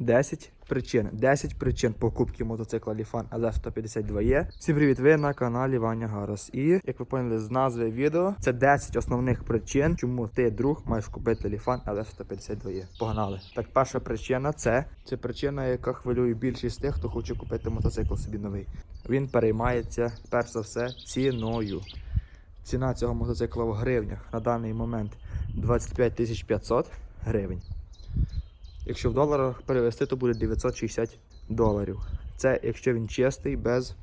10 причин. 10 причин покупки мотоцикла Lifan LF152E. Всім привіт, ви на каналі Ваня Гарас. І як ви поняли з назви відео, це 10 основних причин, чому ти, друг, маєш купити Lifan LF152E. Погнали. Так, перша причина це, це причина, яка хвилює більшість тих, хто хоче купити мотоцикл собі новий. Він переймається перш за все ціною. Ціна цього мотоцикла в гривнях на даний момент 25 тисяч 500 гривень. Якщо в доларах перевести, то буде 960 доларів. Це якщо він чистий, без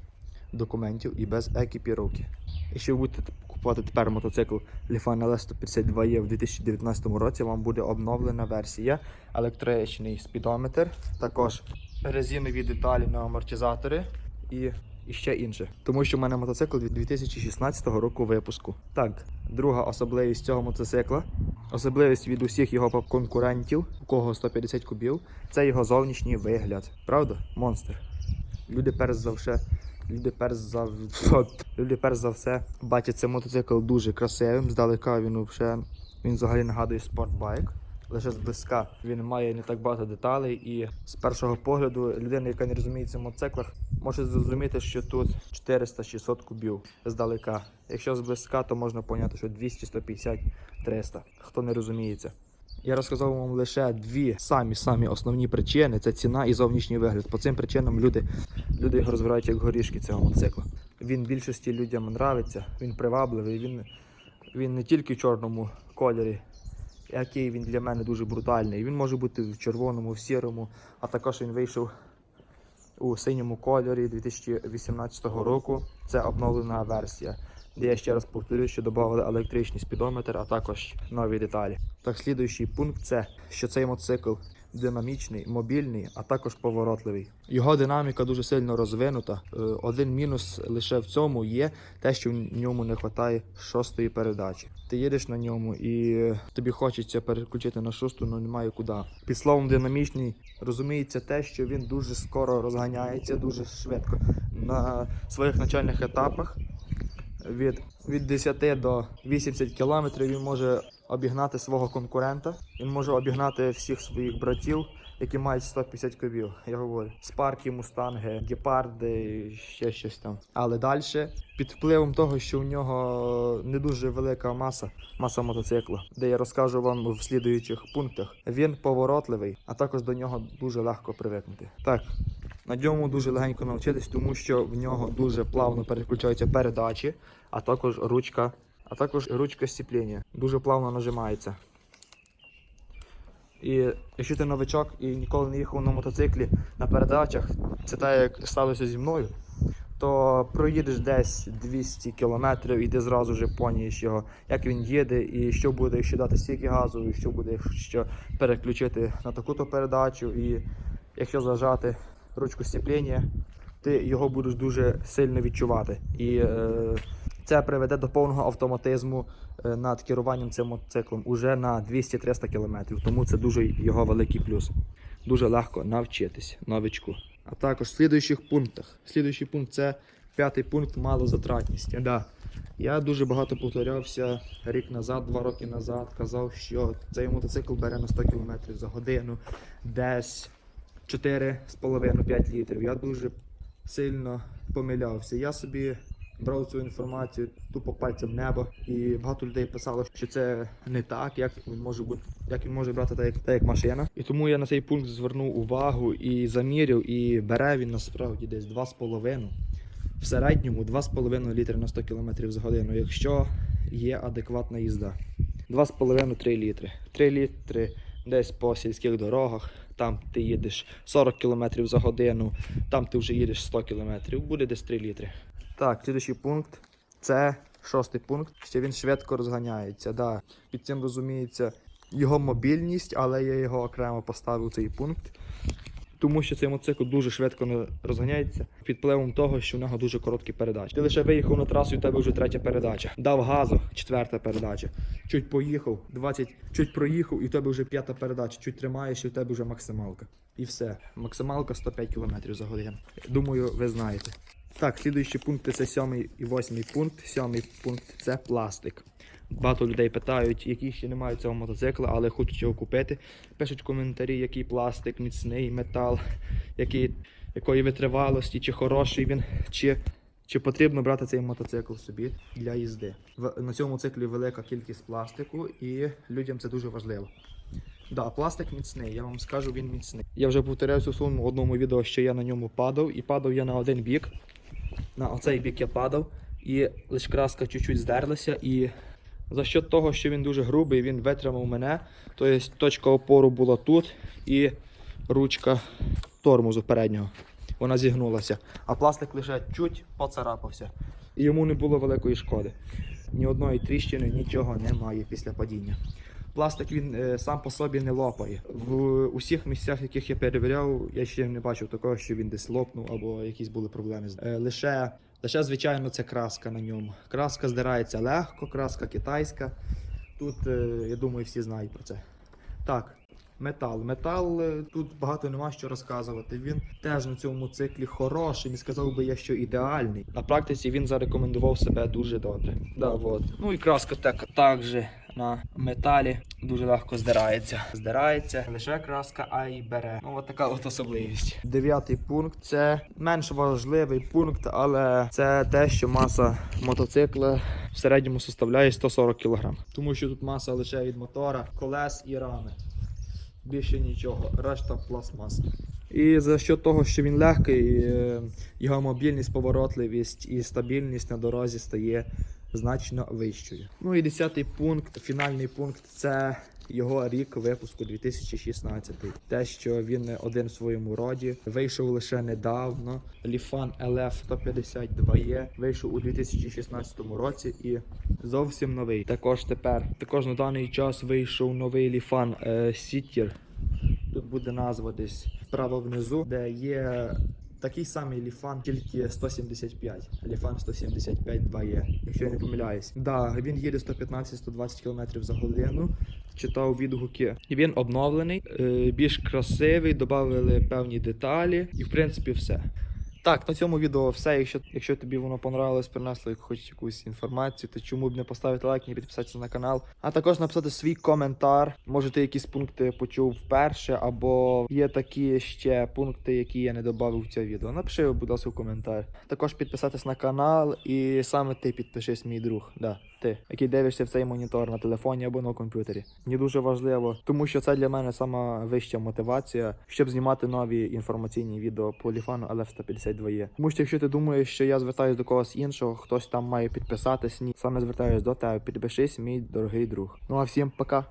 документів і без екіпіровки. Якщо ви будете купувати тепер мотоцикл Lifan L152E в 2019 році, вам буде обновлена версія, електричний спідометр, також резинові деталі на амортизатори і, і ще інше. Тому що в мене мотоцикл від 2016 року випуску. Так, друга особливість цього мотоцикла Особливість від усіх його конкурентів, у кого 150 кубів, це його зовнішній вигляд. Правда? Монстр. Люди перш за все, люди перш за люди перш за все бачать цей мотоцикл дуже красивим. Здалека він взагалі, він взагалі нагадує спортбайк. Лише зблизька він має не так багато деталей, і з першого погляду людина, яка не розуміється в мотоциклах, може зрозуміти, що тут 400-600 кубів здалека. Якщо зблизька, то можна поняти, що 200, 150, 300. Хто не розуміється. Я розказав вам лише дві самі самі основні причини: це ціна і зовнішній вигляд. По цим причинам люди, люди його розбирають як горішки цього мотоцикла. Він більшості людям нравиться, він привабливий, він, він не тільки в чорному кольорі, який він для мене дуже брутальний. Він може бути в червоному, в сірому, а також він вийшов у синьому кольорі 2018 року. Це обновлена версія. Де я ще раз повторюю, що додали електричний спідометр, а також нові деталі. Так, слідуючий пункт це, що цей мотоцикл динамічний, мобільний, а також поворотливий. Його динаміка дуже сильно розвинута. Е, Один мінус лише в цьому є те, що в ньому не вистачає шостої передачі. Ти їдеш на ньому і тобі хочеться переключити на шосту, але немає куди. Під словом динамічний розуміється те, що він дуже скоро розганяється, дуже швидко. На своїх начальних етапах від, від 10 до 80 кілометрів він може обігнати свого конкурента. Він може обігнати всіх своїх братів, які мають 150 кубів. Я говорю, спарки, мустанги, гепарди, ще щось там. Але далі, під впливом того, що у нього не дуже велика маса, маса мотоцикла, де я розкажу вам в слідуючих пунктах, він поворотливий, а також до нього дуже легко привикнути. Так. На ньому дуже легенько навчитись, тому що в нього дуже плавно переключаються передачі, а також ручка, а також ручка сцеплення. Дуже плавно нажимається. І якщо ти новичок і ніколи не їхав на мотоциклі на передачах, це так як сталося зі мною, то проїдеш десь 200 кілометрів і ти зразу вже поняєш його, як він їде, і що буде, якщо дати стільки газу, і що буде, якщо переключити на таку-то передачу, і якщо зажати ручку сцеплення, ти його будеш дуже сильно відчувати. І е, це приведе до повного автоматизму е, над керуванням цим мотоциклом уже на 200-300 км. Тому це дуже його великий плюс. Дуже легко навчитись новичку. А також в слідуючих пунктах. Слідуючий пункт це п'ятий пункт малозатратність. Да. Я дуже багато повторявся рік назад, два роки назад. Казав, що цей мотоцикл бере на 100 км за годину, десь 4,5-5 літрів. Я дуже сильно помилявся. Я собі брав цю інформацію тупо пальцем в небо, і багато людей писало, що це не так, як він може бути, як він може брати так, як, так, як машина. І тому я на цей пункт звернув увагу і заміряв, і бере він насправді десь 2,5. В середньому 2,5 літри на 100 км за годину, якщо є адекватна їзда. 2,5-3 літри. 3 літри десь по сільських дорогах. Там ти їдеш 40 км за годину, там ти вже їдеш 100 км, буде десь 3 літри. Так, слідуючий пункт це шостий пункт, що він швидко розганяється. Да. Під цим розуміється його мобільність, але я його окремо поставив цей пункт. Тому що цей мотоцикл дуже швидко розганяється під впливом того, що в нього дуже короткі передачі. Ти лише виїхав на трасу, і в тебе вже третя передача. Дав газу, четверта передача. Чуть поїхав, 20, чуть проїхав, і в тебе вже п'ята передача. Чуть тримаєш, і в тебе вже максималка. І все. Максималка 105 км за годину. Думаю, ви знаєте. Так, слідуючі пункти це сьомий і восьмий пункт. Сьомий пункт це пластик. Багато людей питають, які ще не мають цього мотоцикла, але хочуть його купити. Пишуть коментарі, який пластик, міцний метал, який, якої витривалості, чи хороший він, чи, чи потрібно брати цей мотоцикл собі для їзди. В, на цьому циклі велика кількість пластику і людям це дуже важливо. Да, пластик міцний, я вам скажу, він міцний. Я вже повторявся у своєму одному відео, що я на ньому падав, і падав я на один бік. На оцей бік я падав, і лише краска чуть-чуть здерлася. І за счет того, що він дуже грубий, він витримав мене. Тобто точка опору була тут, і ручка тормозу переднього. Вона зігнулася. А пластик лише чуть поцарапався. І йому не було великої шкоди. Ні одної тріщини, нічого немає після падіння. Пластик він е, сам по собі не лопає. В усіх місцях, яких я перевіряв, я ще не бачив такого, що він десь лопнув або якісь були проблеми. Е, лише, лише, звичайно, це краска на ньому. Краска здирається легко, краска китайська. Тут, е, я думаю, всі знають про це. Так, метал. Метал тут багато нема що розказувати. Він теж на цьому циклі хороший. Не сказав би я, що ідеальний. На практиці він зарекомендував себе дуже добре. Да, вот. Ну і краска так, також на металі дуже легко здирається. Здирається лише краска, а й бере. Ну, от така от особливість. Дев'ятий пункт це менш важливий пункт, але це те, що маса мотоцикла в середньому составляє 140 кг. Тому що тут маса лише від мотора, колес і рами. Більше нічого, решта пластмаса. І за що того, що він легкий, е, його мобільність, поворотливість і стабільність на дорозі стає значно вищою. Ну і десятий пункт, фінальний пункт це його рік випуску 2016. Те, що він один в своєму роді, вийшов лише недавно. Ліфан LF 152E вийшов у 2016 році і зовсім новий. Також тепер, також на даний час вийшов новий Ліфан е, Сітір. Тут буде назва десь справа внизу, де є такий самий ліфан, тільки 175. Ліфан 175 2Е, якщо я не помиляюсь. Да, він їде 115-120 км за годину. Читав відгуки. І Він обновлений, е, більш красивий, додали певні деталі, і в принципі все. Так, на цьому відео все. Якщо, якщо тобі воно понравилось, принесло хоч якусь інформацію, то чому б не поставити лайк, не підписатися на канал. А також написати свій коментар. Може, ти якісь пункти почув вперше, або є такі ще пункти, які я не додав в це відео. Напиши, будь ласка, в коментар. Також підписатись на канал, і саме ти підпишись, мій друг. Да, ти, який дивишся в цей монітор на телефоні або на комп'ютері. Мені дуже важливо, тому що це для мене сама вища мотивація, щоб знімати нові інформаційні відео по ліфану LF 152 є. Тому що якщо ти думаєш, що я звертаюсь до когось іншого, хтось там має підписатись, ні, саме звертаюсь до тебе. Підпишись, мій дорогий друг. Ну а всім пока.